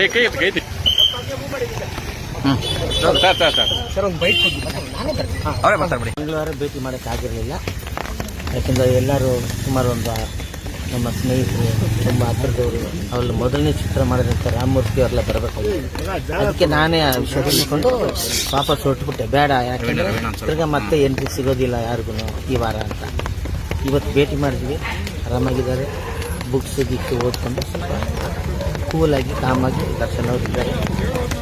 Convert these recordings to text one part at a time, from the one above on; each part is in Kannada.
ಏ ಕೈ ಎತ್ತು ಕೈ ಎತ್ತಿ. ಹ್ಞೂ sir sir sir. Sir sir ಒಂದು ಬೈಕ್ ಅವರೇ ಮಾತಾಡ್ಬಿಡಿ. ಮಂಗಳವಾರ ಭೇಟಿ ಮಾಡೋಕ್ಕಾಗಿರಲಿಲ್ಲ ಯಾಕೆಂದರೆ ಎಲ್ಲರೂ ಸುಮಾರು ಒಂದು ನಮ್ಮ ಸ್ನೇಹಿತರು ನಮ್ಮ ಹತ್ರದವರು ಅವ್ರಲ್ಲಿ ಮೊದಲನೇ ಚಿತ್ರ ಮಾಡಿದಂಥ ರಾಮಮೂರ್ತಿ ಅವರೆಲ್ಲ ಬರಬೇಕಾಗಿತ್ತು ಅದಕ್ಕೆ ನಾನೇ ಆ ವಿಷಯ ತಿಳ್ಕೊಂಡು ವಾಪಸ್ ಹೊರಟುಬಿಟ್ಟೆ. ಬೇಡ ಯಾಕಂದ್ರೆ ತಿರ್ಗ ಮತ್ತೆ ಎಂಟ್ರಿ ಸಿಗೋದಿಲ್ಲ ಯಾರಿಗೂ ಈ ವಾರ ಅಂತ. ಇವತ್ತು ಭೇಟಿ ಮಾಡಿದ್ವಿ. ಆರಾಮಾಗಿದ್ದಾರೆ. ಬುಕ್ಸ್ ಗಿಕ್ಸ್ ಓದ್ಕೊಂಡು ಸ್ವಲ್ಪ ಕೂಲಾಗಿ ಕಾಮಾಗಿ ದರ್ಶನ್ ಅವ್ರು ಇದ್ದಾರೆ.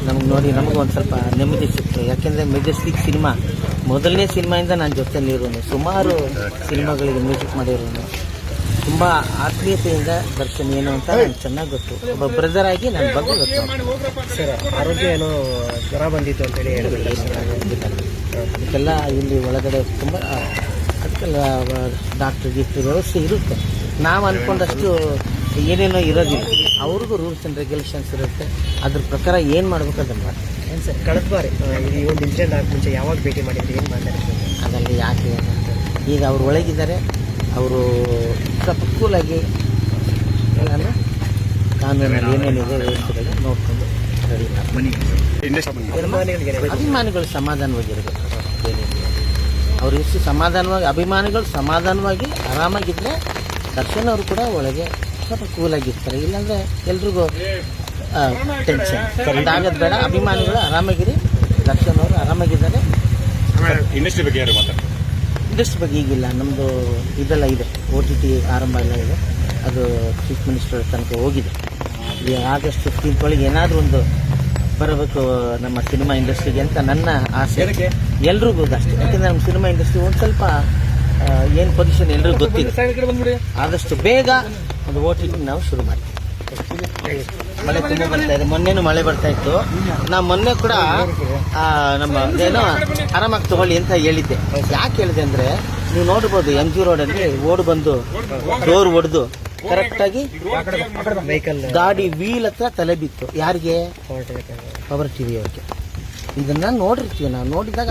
ನಮ್ಗೆ ನೋಡಿ ನಮಗೂ ಒಂದು ಸ್ವಲ್ಪ ನೆಮ್ಮದಿ ಸಿಕ್ತು. ಯಾಕೆಂದರೆ ಮೆಜೆಸ್ಟಿಕ್ ಸಿನಿಮಾ ಮೊದಲನೇ ಸಿನಿಮಾಯಿಂದ ನಾನು ಜೊತೆಲಿರೋನು. ಸುಮಾರು ಸಿನಿಮಾಗಳಿಗೆ ಮ್ಯೂಸಿಕ್ ಮಾಡಿರೋನು. ತುಂಬ ಆತ್ಮೀಯತೆಯಿಂದ ದರ್ಶನ್ ಏನು ಅಂತ ನನಗೆ ಚೆನ್ನಾಗಿ ಗೊತ್ತು. ಒಬ್ಬ ಬ್ರದರ್ ಆಗಿ ನನ್ನ ಬಗ್ಗೆ ಗೊತ್ತು. ಸರ್ ಆರೋಗ್ಯ ಏನೋ ಜ್ವರ ಬಂದಿತ್ತು ಅಂತೇಳಿ ಅದಕ್ಕೆಲ್ಲ ಇಲ್ಲಿ ಒಳಗಡೆ ತುಂಬ ಅದಕ್ಕೆಲ್ಲ ಡಾಕ್ಟರ್ ಗಿಫ್ಟ್ ವ್ಯವಸ್ಥೆ ಇರುತ್ತೆ. ನಾವು ಅಂದ್ಕೊಂಡಷ್ಟು ಏನೇನೋ ಇರೋದಿಲ್ಲ. ಅವ್ರಿಗೂ ರೂಲ್ಸ್ ಆ್ಯಂಡ್ ರೆಗ್ಯುಲೇಷನ್ಸ್ ಇರುತ್ತೆ. ಅದ್ರ ಪ್ರಕಾರ ಏನು ಮಾಡ್ಬೇಕು ಅದನ್ನು ಏನು ಸರ್ ಕಳೆದ ಬಾರಿ ಈ ಒಂದು ಇನ್ಸಿಡೆಂಟ್ ಆಗ ಮುಂಚೆ ಯಾವಾಗ ಭೇಟಿ ಮಾಡಿದ್ರು ಏನು ಮಾತಾಡಿದ್ರು ಅದರಲ್ಲಿ ಯಾಕೆ ಏನಂತ ಈಗ ಅವ್ರು ಒಳಗಿದ್ದಾರೆ. ಅವರು ಸ್ವಲ್ಪ ಕೂಲಾಗಿ ಎಲ್ಲಾನು ಕಾನೂನಲ್ಲಿ ಏನೇನಿದೆ ವ್ಯವಸ್ಥೆಗಳು ನೋಡಿಕೊಂಡು ರೆಡಿ ಮಾಡಿ ಅಭಿಮಾನಿಗಳು ಸಮಾಧಾನವಾಗಿರಬೇಕು ಅವ್ರು ಎಷ್ಟು ಸಮಾಧಾನವಾಗಿ ಅಭಿಮಾನಿಗಳು ಸಮಾಧಾನವಾಗಿ ಆರಾಮಾಗಿದ್ದರೆ ದರ್ಶನ್ ಅವರು ಕೂಡ ಒಳಗೆ ಸ್ವಲ್ಪ ಕೂಲಾಗಿರ್ತಾರೆ ಇಲ್ಲಾಂದರೆ ಎಲ್ರಿಗೂ ಟೆನ್ಷನ್ ಅದಾಗೋದು ಬೇಡ. ಅಭಿಮಾನಿಗಳು ಆರಾಮಾಗಿರಿ. ದರ್ಶನ್ ಅವರು ಆರಾಮಾಗಿದ್ದಾರೆ. ಇಂಡಸ್ಟ್ರಿ ಬಗ್ಗೆ ಯಾರು ಮಾತಾಡ್ತಾರೆ? ಇಂಡಸ್ಟ್ರಿ ಬಗ್ಗೆ ಈಗಿಲ್ಲ. ನಮ್ಮದು ಇದೆಲ್ಲ ಇದೆ. ಓ ಟಿ ಟಿ ಆರಂಭ ಎಲ್ಲ ಇದೆ. ಅದು ಚೀಫ್ ಮಿನಿಸ್ಟರ್ ತನಕ ಹೋಗಿದೆ. ಈ ಆಗಸ್ಟ್ ಫಿಫ್ಟೀನ್ತ್ ಒಳಗೆ ಏನಾದರೂ ಒಂದು ಬರಬೇಕು ನಮ್ಮ ಸಿನಿಮಾ ಇಂಡಸ್ಟ್ರಿಗೆ ಅಂತ ನನ್ನ ಆಸೆ. ಎಲ್ರಿಗೂ ಅಷ್ಟೇ. ಯಾಕಂದ್ರೆ ನಮ್ಮ ಸಿನಿಮಾ ಇಂಡಸ್ಟ್ರಿ ಒಂದು ಸ್ವಲ್ಪ ಏನು ಪೊಸಿಷನ್ ಎಲ್ರಿಗೂ ಗೊತ್ತಿದೆ ಆದಷ್ಟು ಬೇಗ ಒಂದು ಓ ಟಿ ಟಿ ನಾವು ಶುರು ಮಾಡ್ತೀವಿ. ಮಳೆ ತುಂಬ ಬರ್ತಾ ಇದೆ. ಮೊನ್ನೆನೂ ಮಳೆ ಬರ್ತಾ ಇತ್ತು. ನಾ ಮೊನ್ನೆ ಕೂಡ ನಮ್ಮ ಏನೋ ಆರಾಮಾಗಿ ತಗೊಳ್ಳಿ ಅಂತ ಹೇಳಿದ್ದೆ. ಯಾಕೆ ಹೇಳಿದೆ ಅಂದ್ರೆ, ನೀವು ನೋಡ್ಬೋದು ಎಂ ಜಿ ರೋಡಲ್ಲಿ ಓಡ್ ಬಂದು, ಡೋರ್ ಒಡೆದು, ಕರೆಕ್ಟಾಗಿ ಗಾಡಿ ವೀಲ್ ಹತ್ರ ತಲೆ ಬಿತ್ತು. ಯಾರಿಗೆ? ಪವರ್ ಪವರ್ ಟಿವಿ ಅವ್ರಿಗೆ. ಇದನ್ನ ನೋಡಿರ್ತೀವಿ ನಾವು. ನೋಡಿದಾಗ?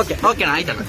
ಓಕೆ ಓಕೆ ಆಯ್ತಲ್ಲ